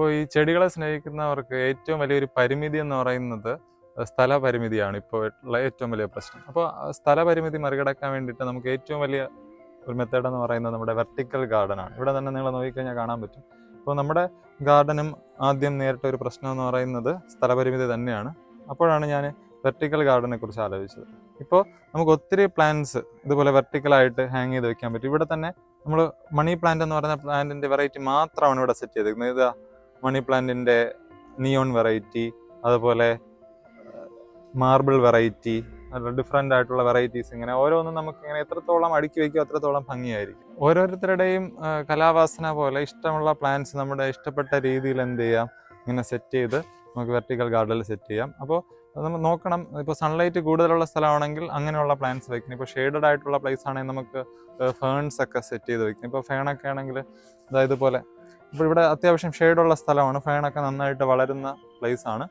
അപ്പോൾ ഈ ചെടികളെ സ്നേഹിക്കുന്നവർക്ക് ഏറ്റവും വലിയൊരു പരിമിതി എന്ന് പറയുന്നത് സ്ഥലപരിമിതിയാണ് ഇപ്പോൾ ഉള്ള ഏറ്റവും വലിയ പ്രശ്നം. അപ്പോൾ സ്ഥലപരിമിതി മറികടക്കാൻ വേണ്ടിയിട്ട് നമുക്ക് ഏറ്റവും വലിയ ഒരു മെത്തേഡ് എന്ന് പറയുന്നത് നമ്മുടെ വെർട്ടിക്കൽ ഗാർഡൻ ആണ്. ഇവിടെ തന്നെ നിങ്ങൾ നോക്കിക്കഴിഞ്ഞാൽ കാണാൻ പറ്റും. അപ്പോൾ നമ്മുടെ ഗാർഡനും ആദ്യം നേരിട്ട ഒരു പ്രശ്നം എന്ന് പറയുന്നത് സ്ഥലപരിമിതി തന്നെയാണ്. അപ്പോഴാണ് ഞാൻ വെർട്ടിക്കൽ ഗാർഡനെ കുറിച്ച് ആലോചിച്ചത്. ഇപ്പോൾ നമുക്ക് ഒത്തിരി പ്ലാന്റ്സ് ഇതുപോലെ വെർട്ടിക്കലായിട്ട് ഹാങ് ചെയ്ത് വെക്കാൻ പറ്റും. ഇവിടെ തന്നെ നമ്മൾ മണി പ്ലാന്റ് എന്ന് പറയുന്ന പ്ലാന്റിന്റെ വെറൈറ്റി മാത്രമാണ് ഇവിടെ സെറ്റ് ചെയ്തിരിക്കുന്നത്. ഇത് മണി പ്ലാന്റിന്റെ നിയോൺ വെറൈറ്റി അതുപോലെ മാർബിൾ വെറൈറ്റി ഡിഫറെന്റ് ആയിട്ടുള്ള വെറൈറ്റീസ് ഇങ്ങനെ ഓരോന്നും നമുക്ക് ഇങ്ങനെ എത്രത്തോളം അടുക്കി വയ്ക്കും അത്രത്തോളം ഭംഗിയായിരിക്കും. ഓരോരുത്തരുടെയും കലാവാസന പോലെ ഇഷ്ടമുള്ള പ്ലാന്റ്സ് നമ്മുടെ ഇഷ്ടപ്പെട്ട രീതിയിൽ എന്ത് ചെയ്യാം? ഇങ്ങനെ സെറ്റ് ചെയ്ത് നമുക്ക് വെർട്ടിക്കൽ ഗാർഡനിൽ സെറ്റ് ചെയ്യാം. അപ്പോൾ നമ്മൾ നോക്കണം. ഇപ്പോൾ സൺലൈറ്റ് കൂടുതലുള്ള സ്ഥലമാണെങ്കിൽ അങ്ങനെയുള്ള പ്ലാന്റ്സ് വെക്കണം ഇപ്പോൾ ഷെയ്ഡഡ് ആയിട്ടുള്ള പ്ലേസ് ആണെങ്കിൽ നമുക്ക് ഫേൺസ് ഒക്കെ സെറ്റ് ചെയ്ത് വെക്കണം ഇപ്പോൾ ഫേണൊക്കെ ആണെങ്കിൽ അതായത് പോലെ ഇപ്പോൾ ഇവിടെ അത്യാവശ്യം ഷെയ്ഡുള്ള സ്ഥലമാണ്. ഫേണൊക്കെ നന്നായിട്ട് വളരുന്ന പ്ലേസ് ആണ്.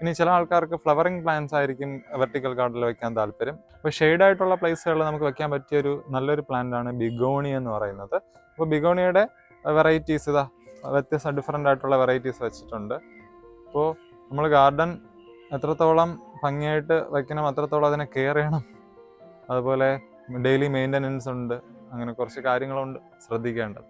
ഇനി ചില ആൾക്കാർക്ക് ഫ്ലവറിങ് പ്ലാന്റ്സ് ആയിരിക്കും വെർട്ടിക്കൽ ഗാർഡനിൽ വെക്കാൻ താല്പര്യം. അപ്പോൾ ഷെയ്ഡായിട്ടുള്ള പ്ലേസുകളിൽ നമുക്ക് വെക്കാൻ പറ്റിയ ഒരു നല്ലൊരു പ്ലാന്റ് ആണ് ബിഗോണി എന്ന് പറയുന്നത്. അപ്പോൾ ബിഗോണിയുടെ വെറൈറ്റീസ് ഇതാ വ്യത്യസ്ത ഡിഫറെന്റ് ആയിട്ടുള്ള വെറൈറ്റീസ് വെച്ചിട്ടുണ്ട്. അപ്പോൾ നമ്മൾ ഗാർഡൻ എത്രത്തോളം ഭംഗിയായിട്ട് വയ്ക്കണം അത്രത്തോളം അതിനെ കെയർ ചെയ്യണം. അതുപോലെ ഡെയിലി മെയിന്റനൻസ് ഉണ്ട്. അങ്ങനെ കുറച്ച് കാര്യങ്ങളുണ്ട്. ശ്രദ്ധിക്കേണ്ടത്.